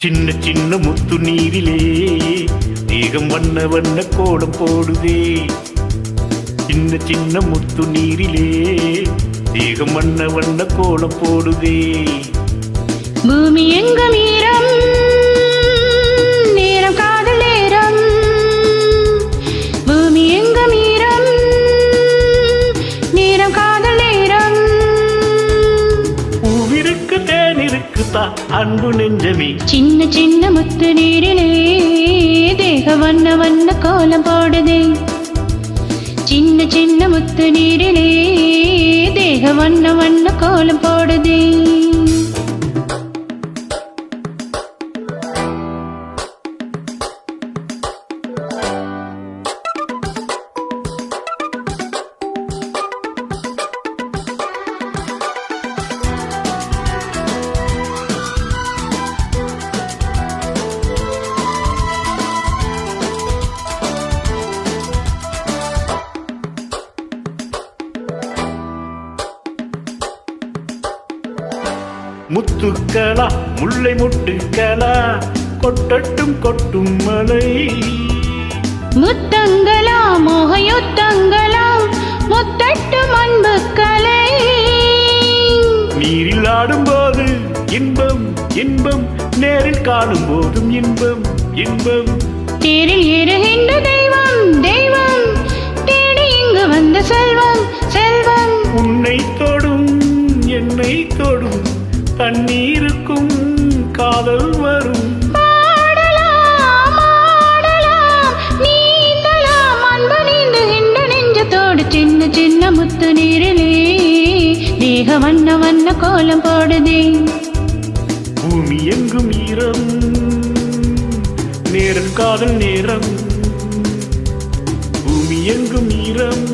சின்ன சின்ன முத்து நீரிலே தேகம் வண்ண வண்ண கோலம் போடுதே. சின்ன சின்ன முத்து நீரிலே தேகம் வண்ண வண்ண கோலம் போடுதே. பூமி எங்கும் ஈரம் நேரம் காதல் நேரம். பூமி எங்கும் ஈரம் நேரம் காதல் நேரம். பூவிருக்கு தேனிருக்கு தா அன்பு நெஞ்சமே. சின்ன சின்ன முத்து நீரிலே தேக வண்ண வண்ண கோலம் போடுதே. சின்ன சின்ன முத்து நீரிலே தேக வண்ண வண்ண கோலம் போடுதே. முத்துக்களா முல்லை முட்டுக்களா கொட்டட்டும் கொட்டும் மலை. முத்தங்களா மோகயுத்தங்களா முத்தட்டு அன்பு கலை. நீரில் ஆடும்போது இன்பம் இன்பம் நேரில் காணும் போதும் இன்பம் இன்பம். தேரில் ஏறுகின்ற தெய்வம் தெய்வம் காதல் வரும். சின்ன சின்ன முத்து நீரிலே. தேக வண்ண வண்ண கோலம் போடுதே. பூமி எங்கும் ஈரம் நேரம் காதல் நேரம். பூமி எங்கும் ஈரம்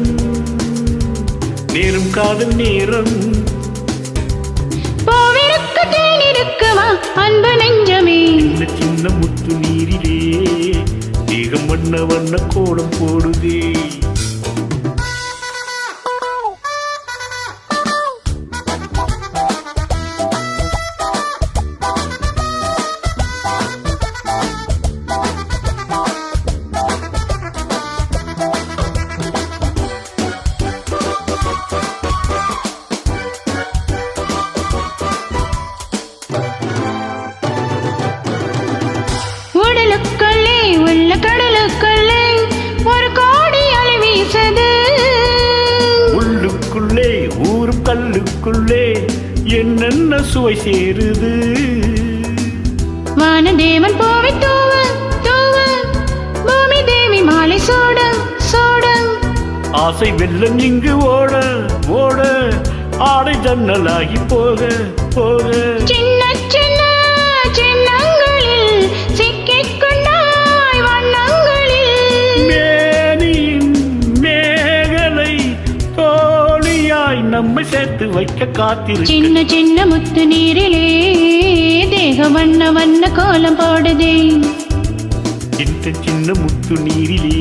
நேரம் காதல் நேரம். அன்பு சின்ன சின்ன முத்து நீரிலே தேகம் வண்ண வண்ண கோலம் போடுதே. ஊரும் கல்லுக்குள்ளே என்னென்ன சுவை சேருது? வானதேவன் பூவை தூவ தூவ. பூமி தேவி மாலை சோட சோட. ஆசை வெள்ளம் இங்கு ஓட ஓட. ஆடை ஜன்னலாகி போக போக. நம்மை சேர்த்து வைக்க காத்திருக்கு சின்ன சின்ன முத்து நீரிலே தேக வண்ண வண்ண கோலம் போடுதே. சின்ன சின்ன முத்து நீரிலே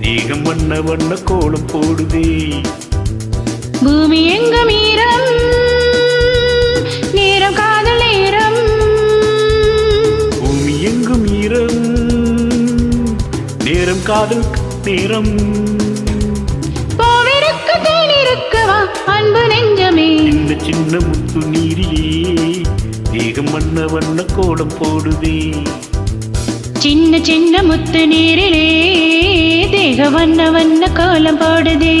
தேகம் வண்ண வண்ண கோலம் போடுதே. பூமி எங்கும் ஈரம் நேரம் காதல் நேரம். பூமி எங்கும் ஈரம் நேரம் காதல் நேரம். அன்பு நெஞ்சமே. சின்ன சின்ன முத்து நீரிலே தேகம் வண்ண வண்ண கோலம் போடுதே. சின்ன சின்ன முத்து நீரிலே தேக வண்ண வண்ண கோலம் போடுதே.